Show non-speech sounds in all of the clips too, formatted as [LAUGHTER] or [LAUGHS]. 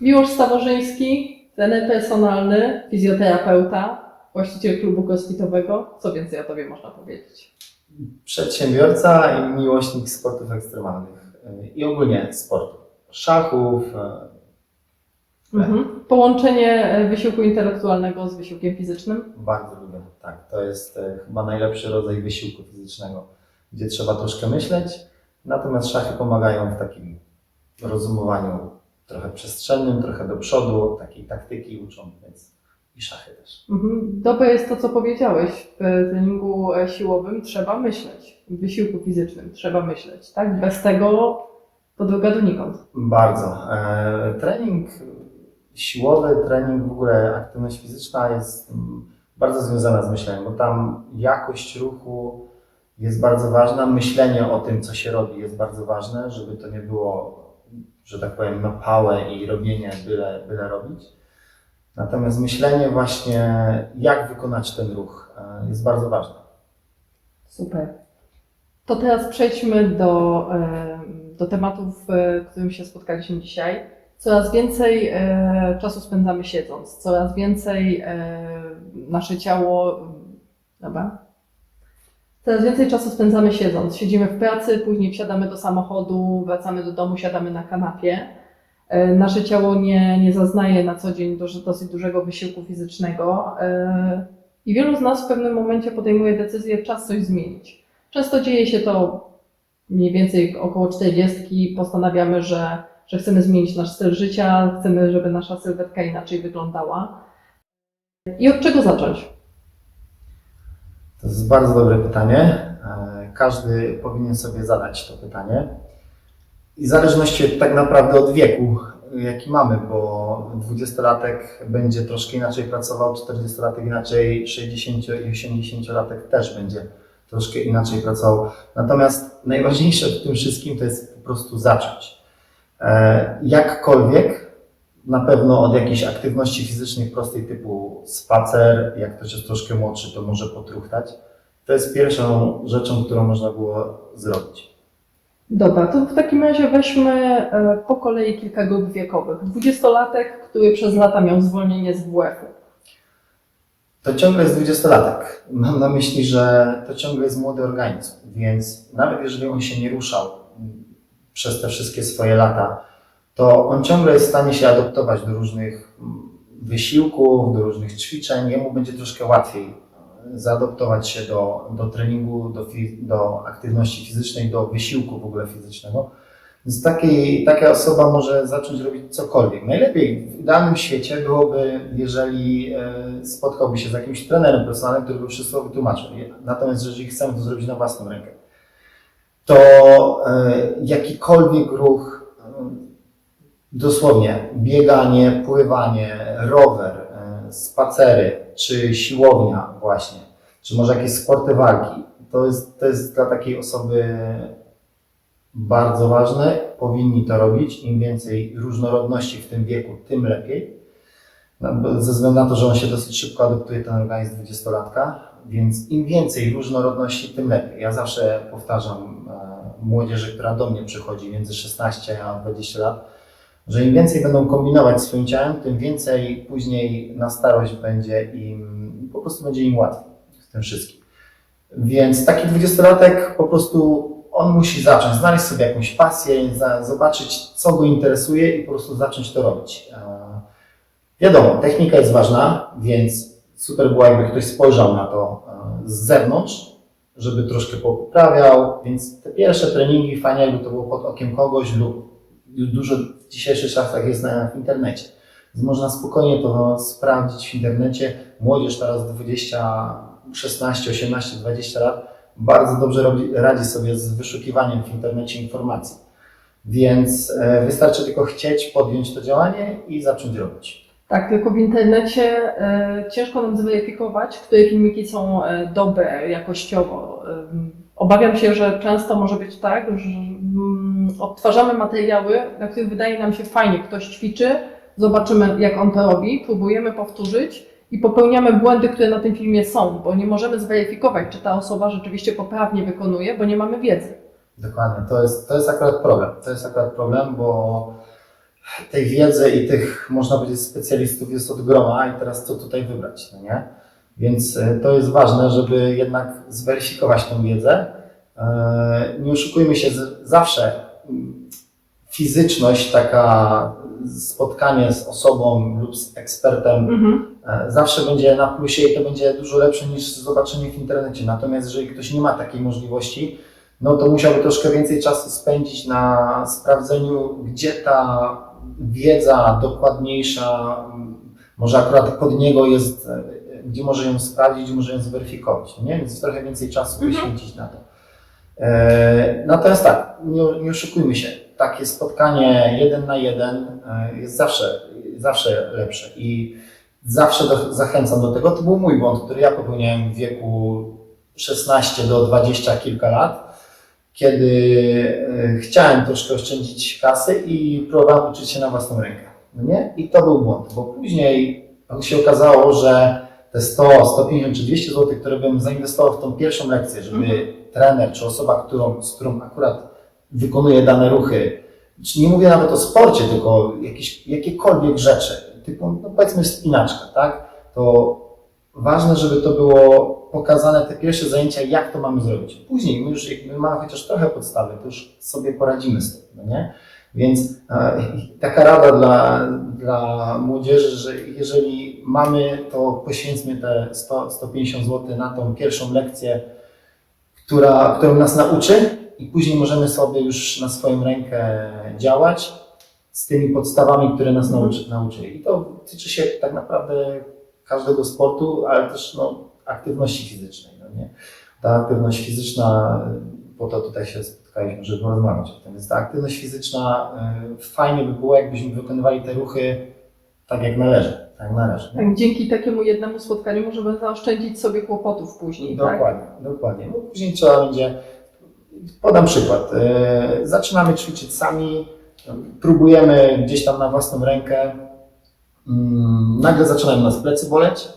Miłosz Staworzyński, trener personalny, fizjoterapeuta, właściciel klubu crossfitowego. Co więcej o Tobie można powiedzieć? Przedsiębiorca i miłośnik sportów ekstremalnych y, i ogólnie sportu. Szachów, y, Mhm. Połączenie e, wysiłku intelektualnego z wysiłkiem fizycznym. bardzo lubię. Tak, to jest y, chyba najlepszy rodzaj wysiłku fizycznego, gdzie trzeba troszkę myśleć, natomiast szachy pomagają w takim rozumowaniu trochę przestrzennym, trochę do przodu, takiej taktyki uczą, więc i szachy też. Mhm. Dobre jest to, co powiedziałeś. W treningu e, siłowym trzeba myśleć. W wysiłku fizycznym trzeba myśleć. Tak? Bez tego to droga donikąd. Bardzo. E, trening siłowy, trening w ogóle, aktywność fizyczna jest mm, bardzo związana z myśleniem, bo tam jakość ruchu jest bardzo ważna, myślenie o tym, co się robi jest bardzo ważne, żeby to nie było, że tak powiem, na pałę i robienie byle, byle robić. Natomiast myślenie właśnie, jak wykonać ten ruch e, jest bardzo ważne. Super. To teraz przejdźmy do, e, do tematów, e, którym się spotkaliśmy dzisiaj. Coraz więcej czasu spędzamy siedząc, coraz więcej nasze ciało. Dobra. Coraz więcej czasu spędzamy siedząc. Siedzimy w pracy, później wsiadamy do samochodu, wracamy do domu, siadamy na kanapie. E, Nasze ciało nie, nie zaznaje na co dzień dość, dosyć dużego wysiłku fizycznego. e, I wielu z nas w pewnym momencie podejmuje decyzję, czas coś zmienić. Często dzieje się to mniej więcej około 40. Postanawiamy, że, że chcemy zmienić nasz styl życia, chcemy, żeby nasza sylwetka inaczej wyglądała. I od czego zacząć? To jest bardzo dobre pytanie. E, Każdy powinien sobie zadać to pytanie. I w zależności tak naprawdę od wieku, jaki mamy, bo 20-latek będzie troszkę inaczej pracował, 40-latek inaczej, 60 i 80-latek też będzie troszkę inaczej pracował. Natomiast najważniejsze w tym wszystkim to jest po prostu zacząć. E, Jakkolwiek, na pewno od jakiejś aktywności fizycznej prostej typu spacer, jak ktoś jest troszkę młodszy, to może potruchtać. To jest pierwszą rzeczą, którą można było zrobić. Dobra, to w takim razie weźmy e, po kolei kilka grup wiekowych. Dwudziestolatek, który przez lata miał zwolnienie z WF-u. To ciągle jest dwudziestolatek. Mam na myśli, że to ciągle jest młody organizm, więc nawet jeżeli on się nie ruszał przez te wszystkie swoje lata, to on ciągle jest w stanie się adaptować do różnych mm, wysiłków, do różnych ćwiczeń. Jemu będzie troszkę łatwiej e, zaadoptować się do, do treningu, do, do aktywności fizycznej, do wysiłku w ogóle fizycznego. Więc takiej, taka osoba może zacząć robić cokolwiek. Najlepiej w idealnym świecie byłoby, jeżeli e, spotkałby się z jakimś trenerem personalnym, który by wszystko wytłumaczył. Natomiast jeżeli chcemy to zrobić na własną rękę, to e, jakikolwiek ruch, dosłownie bieganie, pływanie, rower, e, spacery, czy siłownia właśnie, czy może jakieś sporty walki, to jest, to jest dla takiej osoby bardzo ważne, powinni to robić. Im więcej różnorodności w tym wieku, tym lepiej. No, ze względu na to, że on się dosyć szybko adoptuje, ten organizm 20-latka, więc im więcej różnorodności, tym lepiej. Ja zawsze powtarzam e, młodzieży, która do mnie przychodzi między 16 a 20 lat, że im więcej będą kombinować swoim ciałem, tym więcej później na starość będzie im, po prostu będzie im łatwiej w tym wszystkim. Więc taki dwudziestolatek po prostu on musi zacząć, znaleźć sobie jakąś pasję, zobaczyć, co go interesuje i po prostu zacząć to robić. Wiadomo, technika jest ważna, więc super było, jakby ktoś spojrzał na to z zewnątrz, żeby troszkę poprawiał, więc te pierwsze treningi fajnie, jakby to było pod okiem kogoś lub dużo dzisiejszych czasach jest w internecie. Więc można spokojnie to sprawdzić w internecie. Młodzież teraz 20, 16, 18, 20 lat bardzo dobrze robi, radzi sobie z wyszukiwaniem w internecie informacji. Więc e, wystarczy tylko chcieć podjąć to działanie i zacząć robić. Tak, tylko w internecie e, ciężko nam zweryfikować, które filmiki są e, dobre jakościowo. Obawiam się, że często może być tak, że odtwarzamy materiały, na których wydaje nam się fajnie, ktoś ćwiczy, zobaczymy jak on to robi, próbujemy powtórzyć i popełniamy błędy, które na tym filmie są, bo nie możemy zweryfikować, czy ta osoba rzeczywiście poprawnie wykonuje, bo nie mamy wiedzy. Dokładnie, to jest, to jest akurat problem. To jest akurat problem, bo tej wiedzy i tych, można powiedzieć, specjalistów jest od groma i teraz co tutaj wybrać, no nie? Więc e, to jest ważne, żeby jednak zweryfikować tą wiedzę. E, Nie oszukujmy się, zawsze mm, fizyczność, taka spotkanie z osobą lub z ekspertem Mhm. e, zawsze będzie na plusie i to będzie dużo lepsze niż zobaczenie w internecie. Natomiast jeżeli ktoś nie ma takiej możliwości, no to musiałby troszkę więcej czasu spędzić na sprawdzeniu, gdzie ta wiedza dokładniejsza, może akurat pod niego jest, e, gdzie może ją sprawdzić, gdzie może ją zweryfikować, nie? Więc trochę więcej czasu Mhm. poświęcić na to. E, Natomiast tak, nie, nie oszukujmy się, takie spotkanie jeden na jeden e, jest zawsze, zawsze lepsze i zawsze do, zachęcam do tego. To był mój błąd, który ja popełniałem w wieku 16 do 20 kilka lat, kiedy e, chciałem troszkę oszczędzić kasy i próbowałem uczyć się na własną rękę. No nie? I to był błąd, bo później się okazało, że te 100, 150 czy 200 zł, które bym zainwestował w tą pierwszą lekcję, żeby Mhm. Trener czy osoba, którą, z którą akurat wykonuje dane ruchy, czy nie mówię nawet o sporcie, tylko jakieś, jakiekolwiek rzeczy, typu, no powiedzmy spinaczka, tak? To ważne, żeby to było pokazane, te pierwsze zajęcia, jak to mamy zrobić. Później, my już my mamy chociaż trochę podstawy, to już sobie poradzimy z tym, no nie? Więc e, taka rada dla, dla młodzieży, że jeżeli mamy, to poświęcmy te 100, 150 zł na tą pierwszą lekcję, która, którą nas nauczy i później możemy sobie już na swoją rękę działać z tymi podstawami, które nas nauczy, nauczyli. I to tyczy się tak naprawdę każdego sportu, ale też no, aktywności fizycznej. No nie? Ta aktywność fizyczna, po to tutaj się spotkaliśmy, żeby porozmawiać o tym. Więc ta aktywność fizyczna, y, fajnie by było, jakbyśmy wykonywali te ruchy tak jak należy. Tak należy. nie? Tak, dzięki takiemu jednemu spotkaniu możemy zaoszczędzić sobie kłopotów później, tak? Dokładnie, dokładnie. No, później trzeba będzie. Podam przykład. Yy, Zaczynamy ćwiczyć sami, próbujemy gdzieś tam na własną rękę. Mm, Nagle zaczynają nas plecy boleć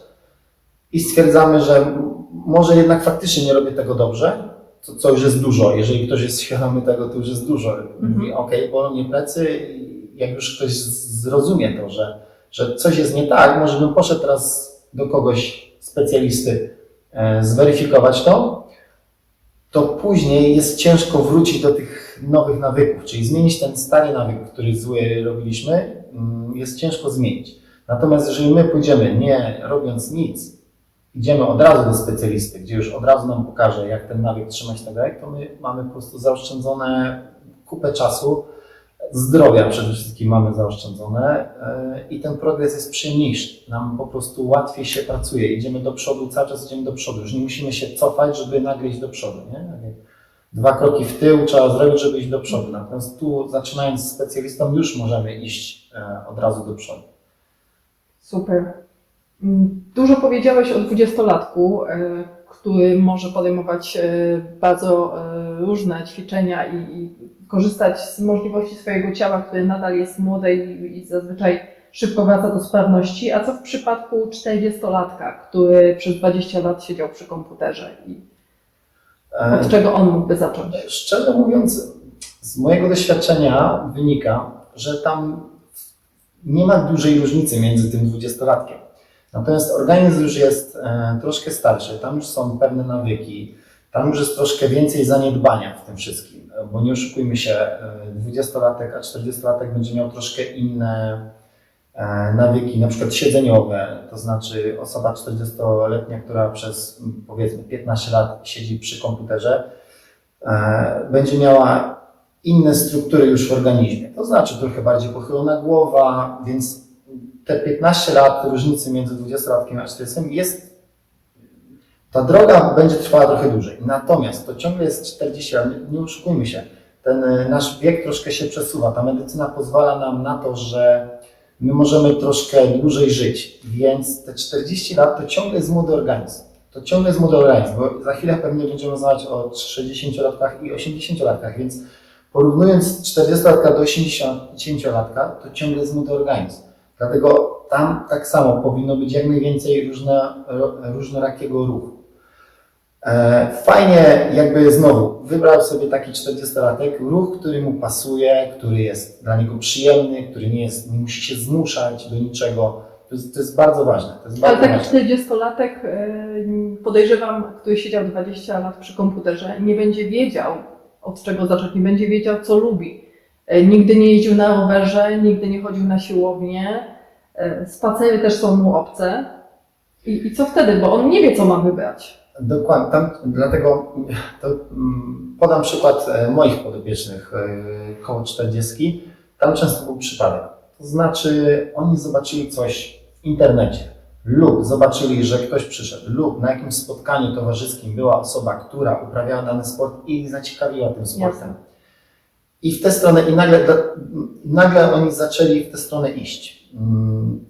i stwierdzamy, że może jednak faktycznie nie robię tego dobrze, co, co już jest dużo. Jeżeli ktoś jest świadomy tego, to już jest dużo. Mówi, ok, bolą mnie plecy. I Jak już ktoś zrozumie to, że, że coś jest nie tak, może bym poszedł teraz do kogoś specjalisty, e, zweryfikować to, to później jest ciężko wrócić do tych nowych nawyków, czyli zmienić ten stary nawyk, który zły robiliśmy, mm, jest ciężko zmienić. Natomiast jeżeli my pójdziemy nie robiąc nic, idziemy od razu do specjalisty, gdzie już od razu nam pokaże, jak ten nawyk trzymać i tak dalej, to my mamy po prostu zaoszczędzone kupę czasu, zdrowia przede wszystkim mamy zaoszczędzone e, i ten progres jest przyjemniejszy. Nam po prostu łatwiej się pracuje. Idziemy do przodu, cały czas idziemy do przodu. Już nie musimy się cofać, żeby nagle iść do przodu. Nie? Tak Dwa kroki w tył trzeba zrobić, żeby iść do przodu. Natomiast tu, zaczynając z specjalistą, już możemy iść e, od razu do przodu. Super. Mm, Dużo powiedziałeś o dwudziestolatku, e, który może podejmować bardzo różne ćwiczenia i korzystać z możliwości swojego ciała, które nadal jest młode i, i zazwyczaj szybko wraca do sprawności. A co w przypadku czterdziestolatka, który przez 20 lat siedział przy komputerze i E, od czego on mógłby zacząć? Szczerze mówiąc, z mojego doświadczenia wynika, że tam nie ma dużej różnicy między tym dwudziestolatkiem. Natomiast organizm już jest e, troszkę starszy, tam już są pewne nawyki, tam już jest troszkę więcej zaniedbania w tym wszystkim, bo nie oszukujmy się, e, dwudziestolatek a czterdziestolatek będzie miał troszkę inne e, nawyki, na przykład siedzeniowe, to znaczy osoba 40-letnia, która przez powiedzmy 15 lat siedzi przy komputerze, e, będzie miała inne struktury już w organizmie. To znaczy trochę bardziej pochylona głowa, więc te 15 lat różnicy między 20-latkiem a 40 jest. Ta droga będzie trwała trochę dłużej. Natomiast to ciągle jest 40 lat, nie- oszukujmy się. Ten e, nasz wiek troszkę się przesuwa. Ta medycyna pozwala nam na to, że my możemy troszkę dłużej żyć, więc te 40 lat to ciągle jest młody organizm. To ciągle jest młody organizm, bo za chwilę pewnie będziemy rozmawiać o 60-latkach i 80-latkach, więc porównując 40-latka do 80-latka, to ciągle jest młody organizm. Dlatego tam tak samo powinno być jak najwięcej różnorakiego ruchu. E, Fajnie jakby znowu wybrał sobie taki 40-latek ruch, który mu pasuje, który jest dla niego przyjemny, który nie, jest, nie musi się zmuszać do niczego. To jest, to jest bardzo ważne. To jest Ale bardzo taki ważne. 40-latek, y, podejrzewam, który siedział 20 lat przy komputerze, nie będzie wiedział, od czego zacząć, nie będzie wiedział, co lubi. Y, Nigdy nie jeździł na rowerze, nigdy nie chodził na siłownię, spacery też są mu obce. I, I co wtedy? Bo on nie wie, co ma wybrać. Dokładnie, tam, dlatego to, mm, podam przykład e, moich podopiecznych e, koło 40. Tam często był przypadek. To znaczy, oni zobaczyli coś w internecie, lub zobaczyli, że ktoś przyszedł, lub na jakimś spotkaniu towarzyskim była osoba, która uprawiała dany sport i ich zaciekawiła tym sportem. Jasne. I w tę stronę, i nagle, nagle oni zaczęli w tę stronę iść. Mm,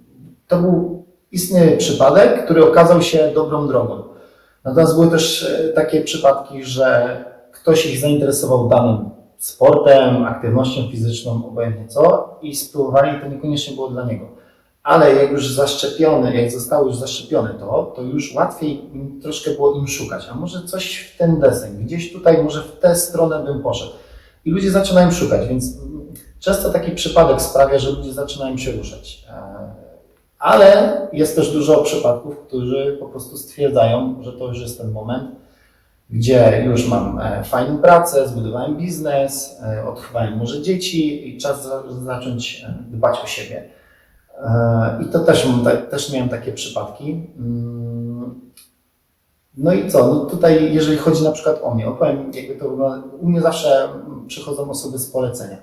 To był istny przypadek, który okazał się dobrą drogą. Natomiast były też e, takie przypadki, że ktoś ich zainteresował danym sportem, aktywnością fizyczną, obojętnie co, i spróbowali, to niekoniecznie było dla niego. Ale jak już zaszczepiony, jak zostało już zaszczepione to, to już łatwiej troszkę było im szukać. A może coś w ten deseń, gdzieś tutaj, może w tę stronę bym poszedł. I ludzie zaczynają szukać, więc mm, często taki przypadek sprawia, że ludzie zaczynają się ruszać. Ale jest też dużo przypadków, którzy po prostu stwierdzają, że to już jest ten moment, gdzie już mam e, fajną pracę, zbudowałem biznes, e, odchowałem może dzieci i czas za, zacząć e, dbać o siebie. I to też, też miałem takie przypadki. Mm, No i co? No tutaj, jeżeli chodzi na przykład o mnie, opowiem, jakby to wygląda. U mnie zawsze mm, przychodzą osoby z polecenia.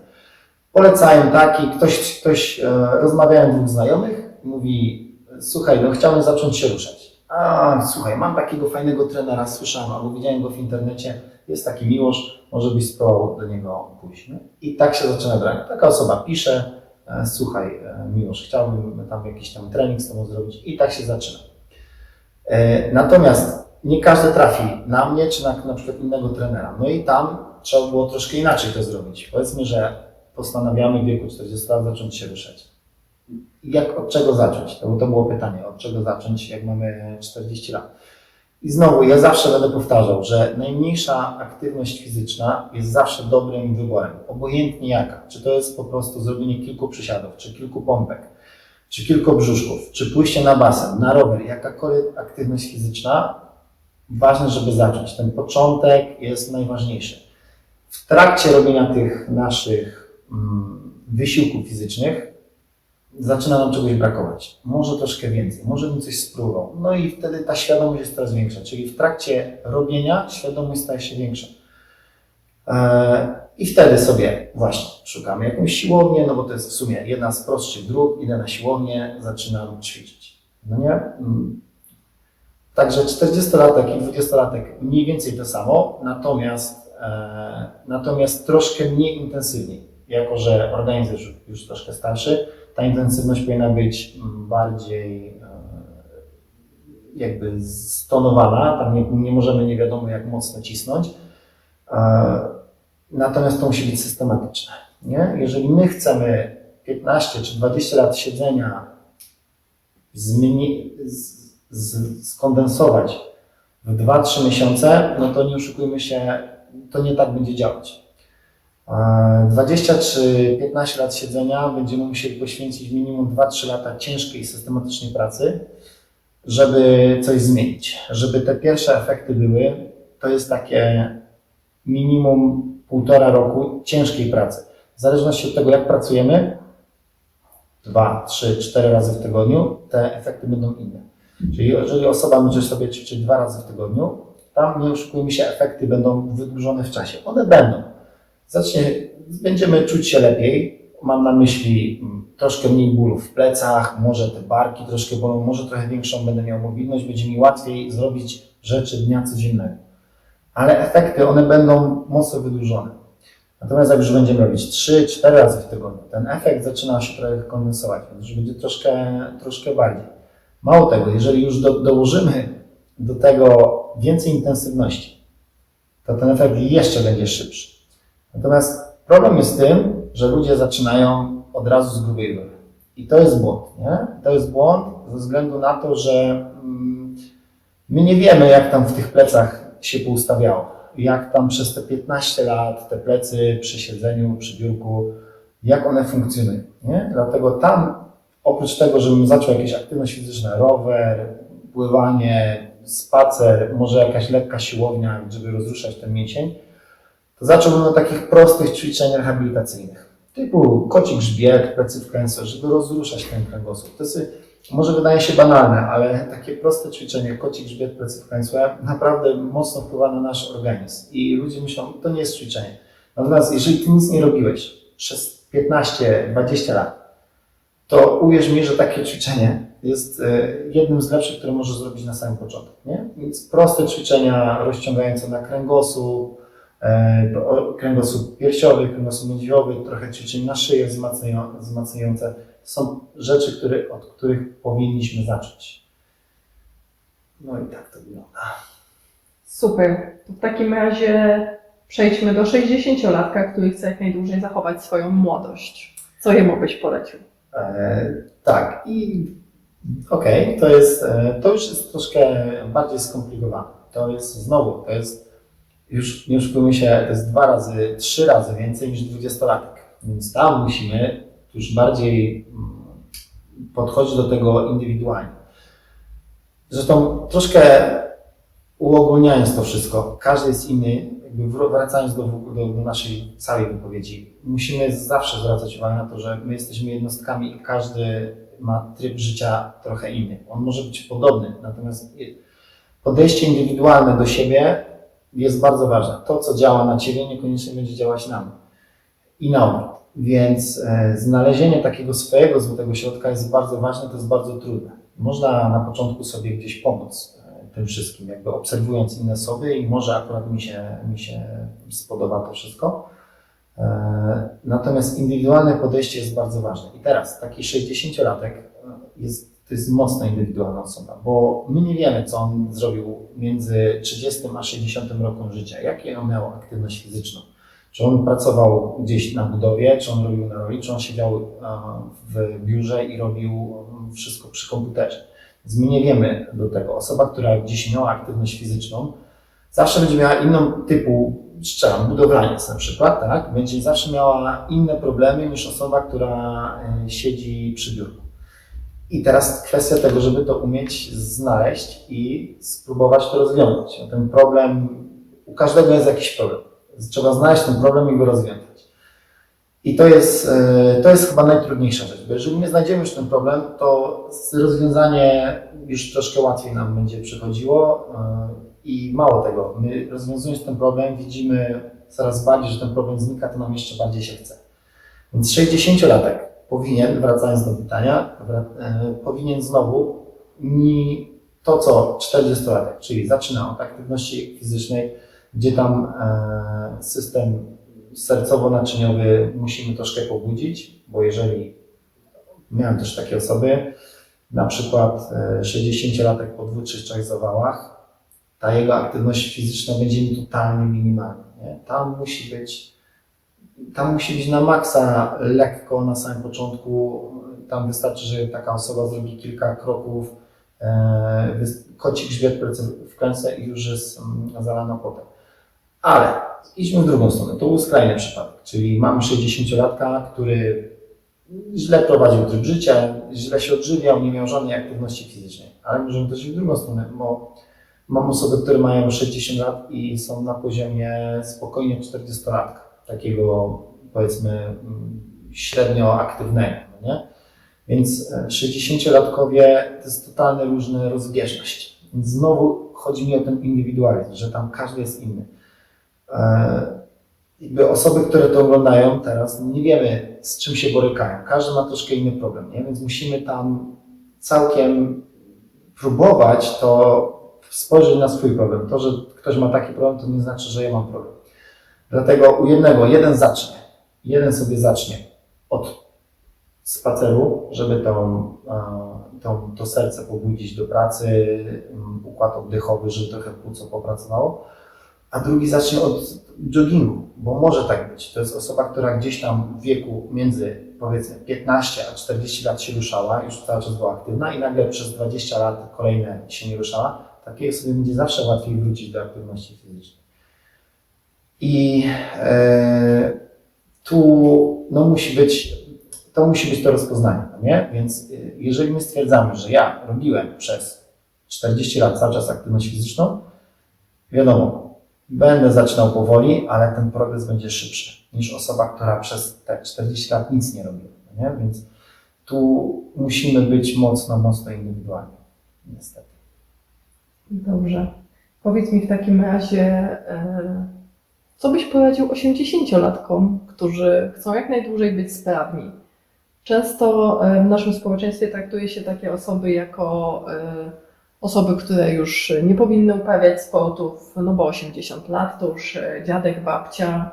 Polecają taki, ktoś, ktoś rozmawiałem dwóch znajomych, mówi, słuchaj, no chciałbym zacząć się ruszać. A, słuchaj, mam takiego fajnego trenera, słyszałem, albo widziałem go w internecie, jest taki Miłosz, może byś spróbował do niego pójść. Nie? I tak się zaczyna droga. Taka osoba pisze, e, słuchaj, e, Miłosz, chciałbym tam jakiś tam trening z tobą zrobić i tak się zaczyna. E, Natomiast nie każdy trafi na mnie, czy na, na przykład innego trenera. No i tam trzeba było troszkę inaczej to zrobić. Powiedzmy, że postanawiamy w wieku 40 lat zacząć się ruszać. Jak, od czego zacząć? To, to było pytanie, od czego zacząć, jak mamy 40 lat. I znowu, ja zawsze będę powtarzał, że najmniejsza aktywność fizyczna jest zawsze dobrym wyborem, obojętnie jaka. Czy to jest po prostu zrobienie kilku przysiadów, czy kilku pompek, czy kilku brzuszków, czy pójście na basen, na rower, jakakolwiek aktywność fizyczna, ważne, żeby zacząć. Ten początek jest najważniejszy. W trakcie robienia tych naszych mm, wysiłków fizycznych zaczyna nam czegoś brakować. Może troszkę więcej, może bym coś spróbował. No i wtedy ta świadomość jest coraz większa. Czyli w trakcie robienia świadomość staje się większa. Eee, I wtedy sobie właśnie szukamy jakąś siłownię, no bo to jest w sumie jedna z prostszych dróg, idę na siłownię, zaczynam ćwiczyć. No nie? Mm. Także 40-latek i 20-latek mniej więcej to samo, natomiast, e, natomiast troszkę mniej intensywniej. Jako, że organizm już, już troszkę starszy, ta intensywność powinna być mm, bardziej e, jakby stonowana, tam nie, nie możemy nie wiadomo jak mocno cisnąć. E, Natomiast to musi być systematyczne. Nie? Jeżeli my chcemy 15 czy 20 lat siedzenia z, z, skondensować w 2-3 miesiące, no to nie oszukujmy się, to nie tak będzie działać. E, 20 czy 15 lat siedzenia będziemy musieli poświęcić minimum 2-3 lata ciężkiej, systematycznej pracy, żeby coś zmienić. Żeby te pierwsze efekty były, to jest takie minimum półtora roku ciężkiej pracy. W zależności od tego, jak pracujemy, dwa, trzy, cztery razy w tygodniu, te efekty będą inne. Czyli jeżeli osoba będzie sobie ćwiczyć dwa razy w tygodniu, tam nie oszukujmy się, efekty będą wydłużone w czasie. One będą. Zacznie, będziemy czuć się lepiej. Mam na myśli mm, troszkę mniej bólu w plecach, może te barki troszkę bolą, może trochę większą będę miał mobilność, będzie mi łatwiej zrobić rzeczy dnia codziennego. Ale efekty, one będą mocno wydłużone. Natomiast jak już będziemy robić 3-4 razy w tygodniu, ten efekt zaczyna się trochę kondensować, więc już będzie troszkę, troszkę bardziej. Mało tego, jeżeli już do, dołożymy do tego więcej intensywności, to ten efekt jeszcze będzie szybszy. Natomiast problem jest tym, że ludzie zaczynają od razu z grubej rury. I to jest błąd, nie? To jest błąd ze względu na to, że mm, my nie wiemy, jak tam w tych plecach się poustawiało. Jak tam przez te 15 lat te plecy przy siedzeniu, przy biurku, jak one funkcjonują. Nie? Dlatego tam, oprócz tego, żebym zaczął jakieś aktywność fizyczna, rower, pływanie, spacer, może jakaś lekka siłownia, żeby rozruszać ten mięsień, zacząłbym od takich prostych ćwiczeń rehabilitacyjnych. Typu koci grzbiet, plecy wklęsłe, żeby rozruszać ten kręgosłup. To jest, może wydaje się banalne, ale takie proste ćwiczenie, koci grzbiet, plecy wklęsłe, naprawdę mocno wpływa na nasz organizm. I ludzie myślą, to nie jest ćwiczenie. Natomiast jeżeli ty nic nie robiłeś przez 15-20 lat, to uwierz mi, że takie ćwiczenie jest e, jednym z lepszych, które możesz zrobić na samym początku. Nie? Więc proste ćwiczenia rozciągające na kręgosłup, kręgosłup piersiowy, kręgosłup międziowy, trochę ćwiczeń na szyję wzmacniają- wzmacniające. Są rzeczy, które, od których powinniśmy zacząć. No i tak to wygląda. Super. To w takim razie przejdźmy do 60-latka, który chce jak najdłużej zachować swoją młodość. Co jemu byś polecił? E, tak, i okej, to jest, e, to już jest troszkę bardziej skomplikowane. To jest znowu, to jest już, nie oszukujmy się, to jest dwa razy, trzy razy więcej niż dwudziestolatek. Więc tam musimy już bardziej mm, podchodzić do tego indywidualnie. Zresztą troszkę uogólniając to wszystko, każdy jest inny, jakby wr- wracając do, do, do naszej całej wypowiedzi, musimy zawsze zwracać uwagę na to, że my jesteśmy jednostkami i każdy ma tryb życia trochę inny. On może być podobny, natomiast podejście indywidualne do siebie jest bardzo ważne. To, co działa na Ciebie, niekoniecznie będzie działać na mnie. I na odwrót. Więc e, znalezienie takiego swojego złotego środka jest bardzo ważne, to jest bardzo trudne. Można na początku sobie gdzieś pomóc e, tym wszystkim, jakby obserwując inne osoby i może akurat mi się, mi się spodoba to wszystko. E, Natomiast indywidualne podejście jest bardzo ważne. I teraz taki 60-latek jest, to jest mocno indywidualna osoba, bo my nie wiemy, co on zrobił między 30 a 60 rokiem życia, jakie on miał aktywność fizyczną. Czy on pracował gdzieś na budowie, czy on robił na roli, czy on siedział w biurze i robił e, wszystko przy komputerze. Więc my nie wiemy do tego. Osoba, która gdzieś miała aktywność fizyczną, zawsze będzie miała inną typu, strzelam, budowlaniec na przykład, tak? Będzie zawsze miała inne problemy niż osoba, która e, siedzi przy biurku. I teraz kwestia tego, żeby to umieć znaleźć i spróbować to rozwiązać. Ten problem, u każdego jest jakiś problem. Trzeba znaleźć ten problem i go rozwiązać. I to jest, e, to jest chyba najtrudniejsza rzecz, bo jeżeli nie znajdziemy już ten problem, to rozwiązanie już troszkę łatwiej nam będzie przychodziło. e, I mało tego, my rozwiązując ten problem, widzimy coraz bardziej, że ten problem znika, to nam jeszcze bardziej się chce. Więc 60-latek powinien, wracając do pytania, e, powinien znowu to, co 40-latek, czyli zaczyna od aktywności fizycznej, gdzie tam e, system sercowo-naczyniowy musimy troszkę pobudzić, bo jeżeli miałem też takie osoby, na przykład e, 60-latek po dwóch, trzech zawałach, ta jego aktywność fizyczna będzie mi totalnie minimalna. Nie? Tam musi być tam musi być na maksa lekko na samym początku. Tam wystarczy, że taka osoba zrobi kilka kroków, e, koci grzbiet w klęce i już jest mm, zalana potem. Ale idźmy w drugą stronę. To był skrajny przypadek, czyli mamy 60-latka, który źle prowadził tryb życia, źle się odżywiał, nie miał żadnej aktywności fizycznej. Ale możemy też w drugą stronę, bo mam osoby, które mają 60 lat i są na poziomie spokojnie 40-latka, takiego powiedzmy średnio aktywnego, nie? Więc e, 60-latkowie to jest totalnie różna rozbieżność. Więc znowu chodzi mi o ten indywidualizm, że tam każdy jest inny. E, jakby osoby, które to oglądają teraz, nie wiemy z czym się borykają. Każdy ma troszkę inny problem, nie? więc musimy tam całkiem próbować to spojrzeć na swój problem. To, że ktoś ma taki problem, to nie znaczy, że ja mam problem. Dlatego u jednego, jeden zacznie, jeden sobie zacznie od spaceru, żeby tą, e, tą, to serce pobudzić do pracy, mm, układ oddechowy, żeby trochę płuco popracowało, a drugi zacznie od joggingu, bo może tak być. To jest osoba, która gdzieś tam w wieku między powiedzmy 15 a 40 lat się ruszała, już cały czas była aktywna i nagle przez 20 lat kolejne się nie ruszała, takiej osobie będzie zawsze łatwiej wrócić do aktywności fizycznej. I e, tu no, musi być, to musi być to rozpoznanie, no nie? Więc y, jeżeli my stwierdzamy, że ja robiłem przez 40 lat cały czas aktywność fizyczną, wiadomo, będę zaczynał powoli, ale ten progres będzie szybszy niż osoba, która przez te 40 lat nic nie robiła, no nie? Więc tu musimy być mocno, mocno indywidualni, niestety. Dobrze. Powiedz mi w takim razie, e, co byś poradził 80-latkom, którzy chcą jak najdłużej być sprawni? Często e, w naszym społeczeństwie traktuje się takie osoby jako e, osoby, które już nie powinny uprawiać sportów, no bo 80 lat to już e, dziadek, babcia.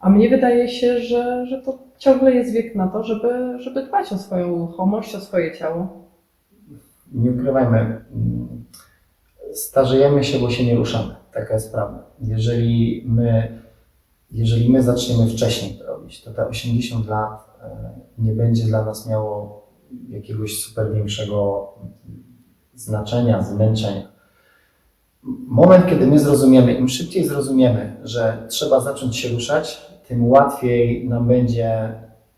A mnie wydaje się, że, że to ciągle jest wiek na to, żeby, żeby dbać o swoją ruchomość, o swoje ciało. nie ukrywajmy, mm, starzejemy się, bo się nie ruszamy. Taka jest prawda. Jeżeli my, jeżeli my zaczniemy wcześniej to robić, to te 80 lat e, nie będzie dla nas miało jakiegoś super większego znaczenia, zmęczenia. Moment, kiedy my zrozumiemy, im szybciej zrozumiemy, że trzeba zacząć się ruszać, tym łatwiej nam będzie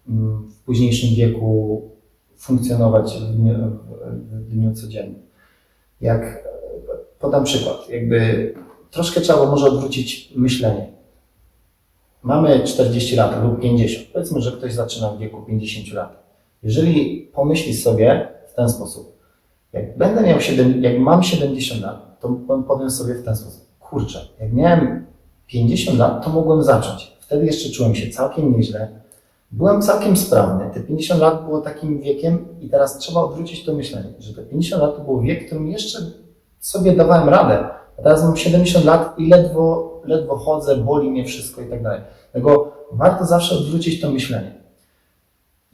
mm, w późniejszym wieku funkcjonować w dniu, w- dniu codziennym. Jak podam przykład, jakby troszkę trzeba może odwrócić myślenie. Mamy 40 lat lub 50. Powiedzmy, że ktoś zaczyna w wieku 50 lat. Jeżeli pomyśli sobie w ten sposób, jak będę miał 7, jak mam 70 lat, to powiem sobie w ten sposób. Kurczę, jak miałem 50 lat, to mogłem zacząć. Wtedy jeszcze czułem się całkiem nieźle. Byłem całkiem sprawny. Te 50 lat było takim wiekiem i teraz trzeba odwrócić to myślenie, że te 50 lat to był wiek, którym jeszcze sobie dawałem radę. A teraz mam 70 lat i ledwo, ledwo chodzę, boli mnie wszystko i tak dalej. Dlatego warto zawsze odwrócić to myślenie.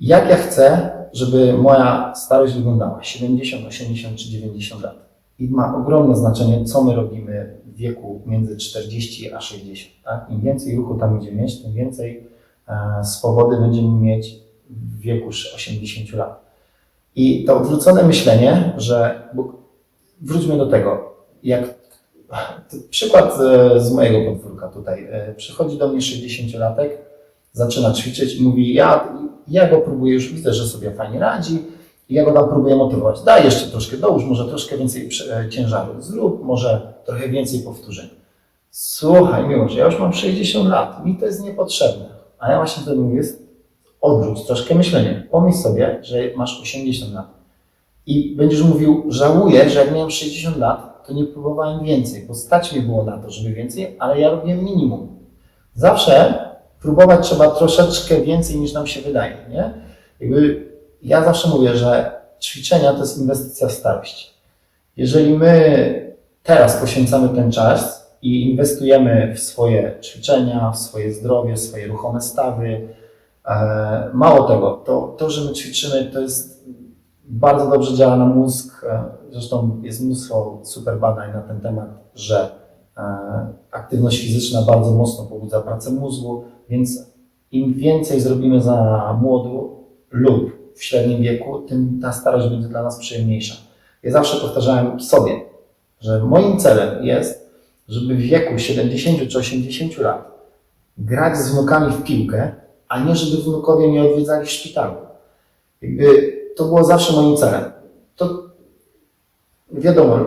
Jak ja chcę, żeby moja starość wyglądała? 70, 80 czy 90 lat? I ma ogromne znaczenie, co my robimy w wieku między 40 a 60. Tak? Im więcej ruchu tam będziemy mieć, tym więcej e, swobody będziemy mieć w wieku 80 lat. I to odwrócone myślenie, że wróćmy do tego, jak przykład e, z mojego podwórka tutaj. E, Przychodzi do mnie 60-latek, zaczyna ćwiczyć i mówi, ja, ja go próbuję, już widzę, że sobie fajnie radzi, i ja go tam próbuję motywować. Daj jeszcze troszkę, dołóż może troszkę więcej e, ciężaru, zrób może trochę więcej powtórzeń. Słuchaj, Miłosz, ja już mam 60 lat, mi to jest niepotrzebne. A ja właśnie wtedy mówię, odwróć troszkę myślenie. Pomyśl sobie, że masz 80 lat i będziesz mówił, żałuję, że jak miałem 60 lat, to nie próbowałem więcej, bo stać mi było na to, żeby więcej, ale ja robiłem minimum. Zawsze próbować trzeba troszeczkę więcej niż nam się wydaje, nie? Jakby ja zawsze mówię, że ćwiczenia to jest inwestycja w starość. Jeżeli my teraz poświęcamy ten czas i inwestujemy w swoje ćwiczenia, w swoje zdrowie, w swoje ruchome stawy, e, mało tego, to, to, że my ćwiczymy, to jest bardzo dobrze działa na mózg. Zresztą jest mnóstwo super badań na ten temat, że e, aktywność fizyczna bardzo mocno pobudza pracę mózgu, więc im więcej zrobimy za młodu lub w średnim wieku, tym ta starość będzie dla nas przyjemniejsza. Ja zawsze powtarzałem sobie, że moim celem jest, żeby w wieku 70 czy 80 lat grać z wnukami w piłkę, a nie żeby wnukowie mnie odwiedzali w szpitalu. Jakby to było zawsze moim celem. To wiadomo,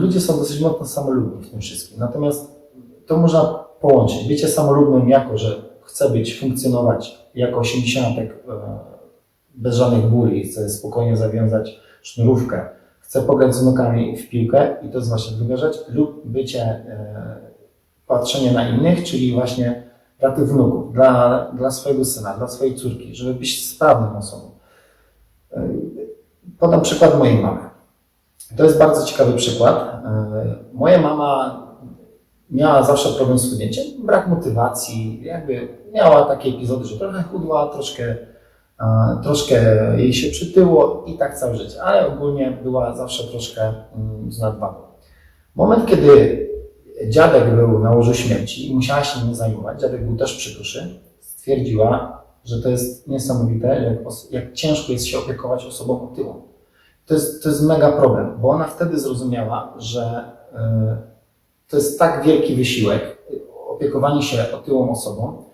ludzie są dosyć mocno samolubni w tym wszystkim, natomiast to można połączyć. Bycie samolubnym jako, że chcę być, funkcjonować jako 80 bez żadnych bóli, chcę spokojnie zawiązać sznurówkę, chcę pograć z wnukami w piłkę i to jest właśnie druga rzecz, lub bycie, e, patrzenie na innych, czyli właśnie dla tych wnuków, dla, dla swojego syna, dla swojej córki, żeby być sprawną osobą. E, Podam przykład mojej mamy. To jest bardzo ciekawy przykład. E, Moja mama miała zawsze problem z chudnięciem, brak motywacji, jakby miała takie epizody, że trochę chudła, troszkę, e, troszkę jej się przytyło i tak całe życie, ale ogólnie była zawsze troszkę mm, z nadwagą. Moment, kiedy dziadek był na łożu śmierci i musiała się nim zajmować, dziadek był też przy duszy, stwierdziła, że to jest niesamowite, jak, jak ciężko jest się opiekować osobą otyłą. To jest, to jest mega problem, bo ona wtedy zrozumiała, że e, to jest tak wielki wysiłek, opiekowanie się otyłą osobą.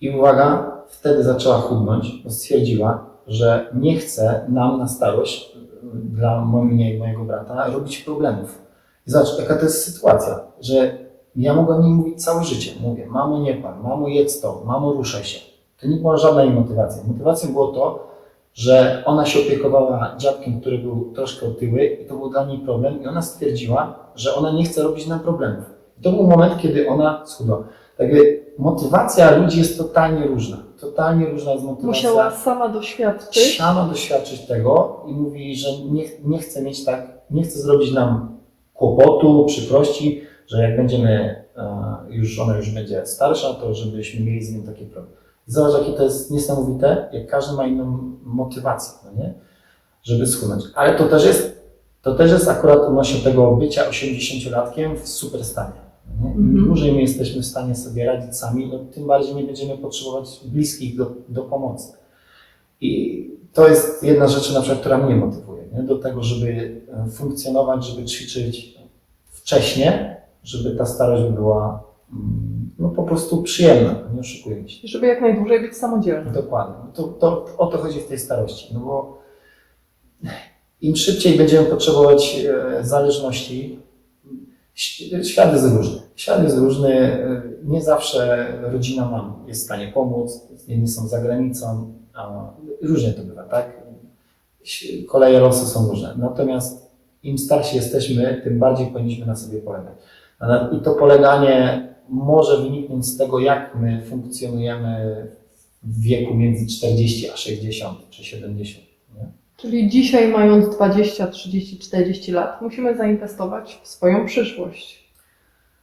I uwaga, wtedy zaczęła chudnąć, bo stwierdziła, że nie chce nam na starość, y, dla mnie i mojego brata, robić problemów. I zobacz, jaka to jest sytuacja, że ja mogłem jej mówić całe życie. Mówię, mamo nie pal, mamo jedz to, mamo ruszaj się. To nie była żadna jej motywacja. Motywacją było to, że ona się opiekowała dziadkiem, który był troszkę otyły i to był dla niej problem i ona stwierdziła, że ona nie chce robić nam problemów. I to był moment, kiedy ona schudła. Także motywacja ludzi jest totalnie różna. Totalnie różna jest motywacja. Musiała sama doświadczyć. Sama doświadczyć tego i mówi, że nie, nie chce mieć tak, nie chce zrobić nam kłopotu, przykrości, że jak będziemy, e, już ona już będzie starsza, to żebyśmy mieli z nią takie problemy. Zobacz, jakie to jest niesamowite, jak każdy ma inną motywację, no nie? Żeby schudnąć. Ale to też jest, to też jest akurat odnośnie tego bycia 80-latkiem w super stanie. no nie? Im Mhm. dłużej my jesteśmy w stanie sobie radzić sami, no, tym bardziej nie będziemy potrzebować bliskich do, do pomocy. I to jest jedna rzecz, na przykład, która mnie motywuje, nie? do tego, żeby e, funkcjonować, żeby ćwiczyć wcześnie, żeby ta starość była mm, no, po prostu przyjemna, nie oszukujmy się. Żeby jak najdłużej być samodzielnym. Dokładnie. No To, to, o to chodzi w tej starości. No bo im szybciej będziemy potrzebować e, zależności, świat jest różny. Świat jest różny. e, Nie zawsze rodzina nam jest w stanie pomóc, jedni są za granicą, a różnie to bywa, tak? Koleje losu są różne. Natomiast im starsi jesteśmy, tym bardziej powinniśmy na sobie polegać. I to poleganie może wyniknąć z tego, jak my funkcjonujemy w wieku między 40 a 60 czy 70. Nie? Czyli dzisiaj, mając 20, 30, 40 lat, musimy zainwestować w swoją przyszłość.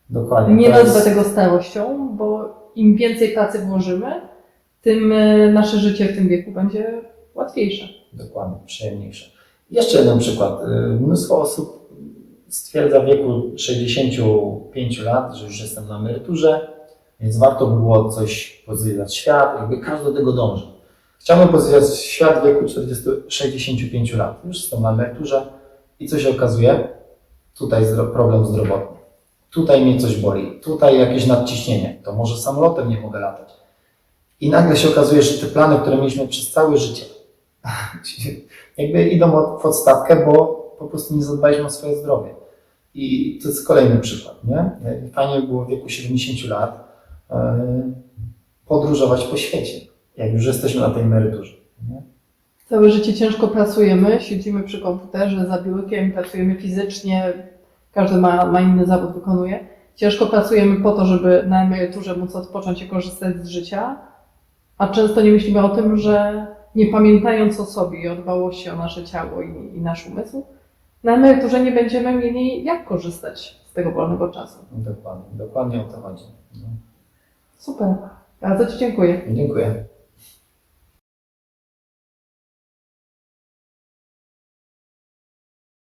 Dokładnie. Nie To jest- nazwę tego starością, bo im więcej pracy włożymy, tym e, nasze życie w tym wieku będzie łatwiejsze. Dokładnie, przyjemniejsze. Jeszcze jeden przykład. Y, Mnóstwo osób stwierdza w wieku 65 lat, że już jestem na emeryturze, więc warto by było coś pozwiedzać świat, jakby każdy do tego dąży. Chciałbym pozwiedzać świat w wieku 40, 65 lat. Już jestem na emeryturze i co się okazuje? Tutaj problem zdrowotny. Tutaj mnie coś boli, tutaj jakieś nadciśnienie, to może samolotem nie mogę latać. I nagle się okazuje, że te plany, które mieliśmy przez całe życie, [LAUGHS] jakby idą w odstawkę, bo po prostu nie zadbaliśmy o swoje zdrowie. I to jest kolejny przykład, nie? Fajnie by było w wieku 70 lat e, podróżować po świecie, jak już jesteśmy na tej emeryturze. Nie? Całe życie ciężko pracujemy, siedzimy przy komputerze za biurkiem, pracujemy fizycznie, każdy ma, ma inny zawód, wykonuje. Ciężko pracujemy po to, żeby na emeryturze móc odpocząć i korzystać z życia, a często nie myślimy o tym, że nie pamiętając o sobie i o dbałości o nasze ciało i, i nasz umysł, na emeryturze nie będziemy mieli jak korzystać z tego wolnego czasu. Dokładnie, dokładnie o to chodzi. No. Super, bardzo Ci dziękuję. Dziękuję.